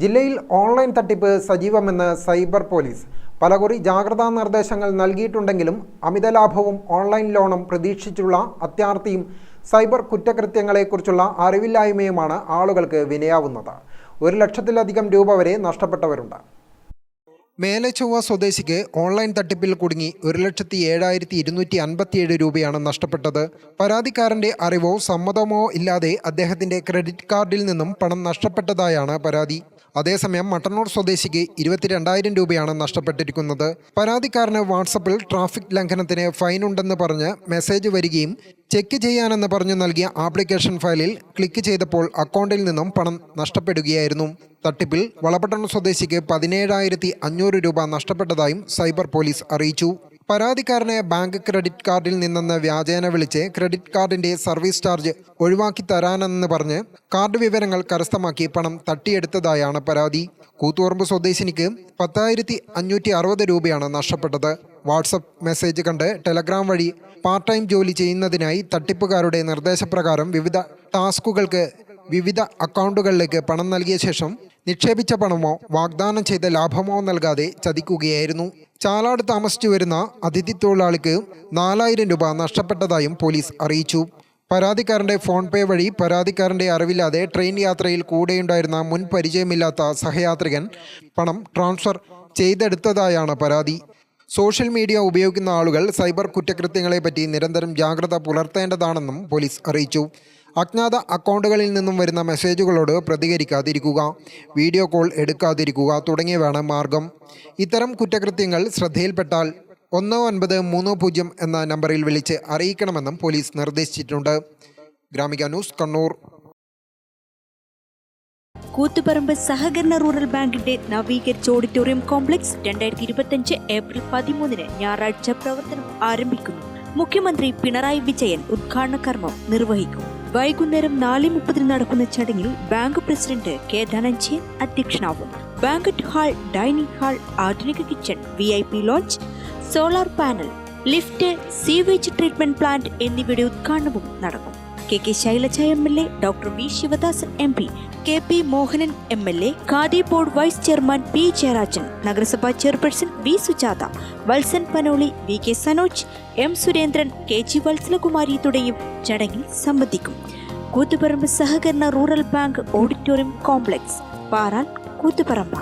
ജില്ലയിൽ ഓൺലൈൻ തട്ടിപ്പ് സജീവമെന്ന് cyber police. പലകുറി ജാഗ്രതാ നിർദ്ദേശങ്ങൾ നൽകിയിട്ടുണ്ടെങ്കിലും അമിത ലാഭവും ഓൺലൈൻ ലോണും പ്രതീക്ഷിച്ചുള്ള അത്യാർത്തിയും സൈബർ കുറ്റകൃത്യങ്ങളെക്കുറിച്ചുള്ള അറിവില്ലായ്മയുമാണ് ആളുകൾക്ക് വിനയാവുന്നത്. ഒരു ലക്ഷത്തിലധികം രൂപ വരെ നഷ്ടപ്പെട്ടവരുണ്ട്. മേലച്ചൊവ്വ സ്വദേശിക്ക് ഓൺലൈൻ തട്ടിപ്പിൽ കുടുങ്ങി ഒരു ലക്ഷത്തി ഏഴായിരത്തി ഇരുന്നൂറ്റി അൻപത്തിയേഴ് രൂപയാണ് നഷ്ടപ്പെട്ടത്. പരാതിക്കാരന്റെ അറിവോ സമ്മതമോ ഇല്ലാതെ അദ്ദേഹത്തിന്റെ ക്രെഡിറ്റ് കാർഡിൽ നിന്നും പണം നഷ്ടപ്പെട്ടതായാണ് പരാതി. അതേസമയം മട്ടന്നൂർ സ്വദേശിക്ക് ഇരുപത്തിരണ്ടായിരം രൂപയാണ് നഷ്ടപ്പെട്ടിരിക്കുന്നത്. പരാതിക്കാരന് വാട്സപ്പിൽ ട്രാഫിക് ലംഘനത്തിന് ഫൈൻ ഉണ്ടെന്ന് പറഞ്ഞ് മെസ്സേജ് വരികയും ചെക്ക് ചെയ്യാനെന്ന് പറഞ്ഞു നൽകിയ ആപ്ലിക്കേഷൻ ഫയലിൽ ക്ലിക്ക് ചെയ്തപ്പോൾ അക്കൗണ്ടിൽ നിന്നും പണം നഷ്ടപ്പെടുകയായിരുന്നു. തട്ടിപ്പിൽ വളപട്ടണം സ്വദേശിക്ക് പതിനേഴായിരത്തി അഞ്ഞൂറ് രൂപ നഷ്ടപ്പെട്ടതായും സൈബർ പോലീസ് അറിയിച്ചു. പരാതിക്കാരനെ ബാങ്ക് ക്രെഡിറ്റ് കാർഡിൽ നിന്നെന്ന് വ്യാജേന വിളിച്ച് ക്രെഡിറ്റ് കാർഡിന്റെ സർവീസ് ചാർജ് ഒഴിവാക്കി തരാനെന്ന് പറഞ്ഞ് കാർഡ് വിവരങ്ങൾ കരസ്ഥമാക്കി പണം തട്ടിയെടുത്തതായാണ് പരാതി. കൂത്തുപറമ്പ് സ്വദേശിനിക്ക് പത്തായിരത്തി അഞ്ഞൂറ്റി അറുപത് രൂപയാണ് നഷ്ടപ്പെട്ടത്. വാട്സപ്പ് മെസ്സേജ് കണ്ട് ടെലഗ്രാം വഴി പാർട്ട് ടൈം ജോലി ചെയ്യുന്നതിനായി തട്ടിപ്പുകാരുടെ നിർദ്ദേശപ്രകാരം വിവിധ ടാസ്കുകൾക്ക് വിവിധ അക്കൗണ്ടുകളിലേക്ക് പണം നൽകിയ ശേഷം നിക്ഷേപിച്ച പണമോ വാഗ്ദാനം ചെയ്ത ലാഭമോ നൽകാതെ ചതിക്കുകയായിരുന്നു. ചാലാട് താമസിച്ചു വരുന്ന അതിഥി തൊഴിലാളിക്ക് നാലായിരം രൂപ നഷ്ടപ്പെട്ടതായും പോലീസ് അറിയിച്ചു. പരാതിക്കാരന്റെ ഫോൺ പേ വഴി പരാതിക്കാരന്റെ അറിവില്ലാതെ ട്രെയിൻ യാത്രയിൽ കൂടെയുണ്ടായിരുന്ന മുൻ പരിചയമില്ലാത്ത സഹയാത്രികൻ പണം ട്രാൻസ്ഫർ ചെയ്തെടുത്തതായാണ് പരാതി. സോഷ്യൽ മീഡിയ ഉപയോഗിക്കുന്ന ആളുകൾ സൈബർ കുറ്റകൃത്യങ്ങളെപ്പറ്റി നിരന്തരം ജാഗ്രത പുലർത്തേണ്ടതാണെന്നും പോലീസ് അറിയിച്ചു. അജ്ഞാത അക്കൗണ്ടുകളിൽ നിന്നും വരുന്ന മെസ്സേജുകളോട് പ്രതികരിക്കാതിരിക്കുക വീഡിയോ കോൾ എടുക്കാതിരിക്കുക തുടങ്ങിയവയാണ് മാർഗം. ഇത്തരം കുറ്റകൃത്യങ്ങൾ ശ്രദ്ധയിൽപ്പെട്ടാൽ ഒന്ന് ഒൻപത് മൂന്ന് പൂജ്യം എന്ന നമ്പറിൽ വിളിച്ച് അറിയിക്കണമെന്നും പോലീസ് നിർദ്ദേശിച്ചിട്ടുണ്ട്. ഗ്രാമിക ന്യൂസ് കണ്ണൂർ. കൂത്തുപറമ്പ് സഹകരണ റൂറൽ ബാങ്കിന്റെ നവീകരിച്ച ഓഡിറ്റോറിയം കോംപ്ലക്സ് രണ്ടായിരത്തി ഇരുപത്തിയഞ്ച് ഏപ്രിൽ പതിമൂന്നിന് ഞായറാഴ്ച പ്രവർത്തനം ആരംഭിക്കുന്നു. മുഖ്യമന്ത്രി പിണറായി വിജയൻ ഉദ്ഘാടന കർമ്മം നിർവഹിക്കും. വൈകുന്നേരം നാല് മുപ്പതിന് നടക്കുന്ന ചടങ്ങിൽ ബാങ്ക് പ്രസിഡന്റ് കെ ധനഞ്ജയൻ അധ്യക്ഷനാവും ബാങ്കറ്റ് ഹാൾ ഡൈനിങ് ഹാൾ ആധുനിക kitchen V I P lounge solar panel lift sewage treatment plant എന്നിവയുടെ ഉദ്ഘാടനവും നടക്കും. K K Shailaja M L A doctor V Sivadasan M P K P Mohanan M L A Khadi board vice chairman P Jayarajan നഗരസഭാ chairperson V Sujatha Valsan Panoli V K Sanoj M Surendran K G Valsalakumari തുടങ്ങിയും ചടങ്ങിൽ സംബന്ധിക്കും. കൂത്തുപറമ്പ് സഹകരണ rural bank auditorium complex പാറാൻ കൂത്തുപറമ്പ.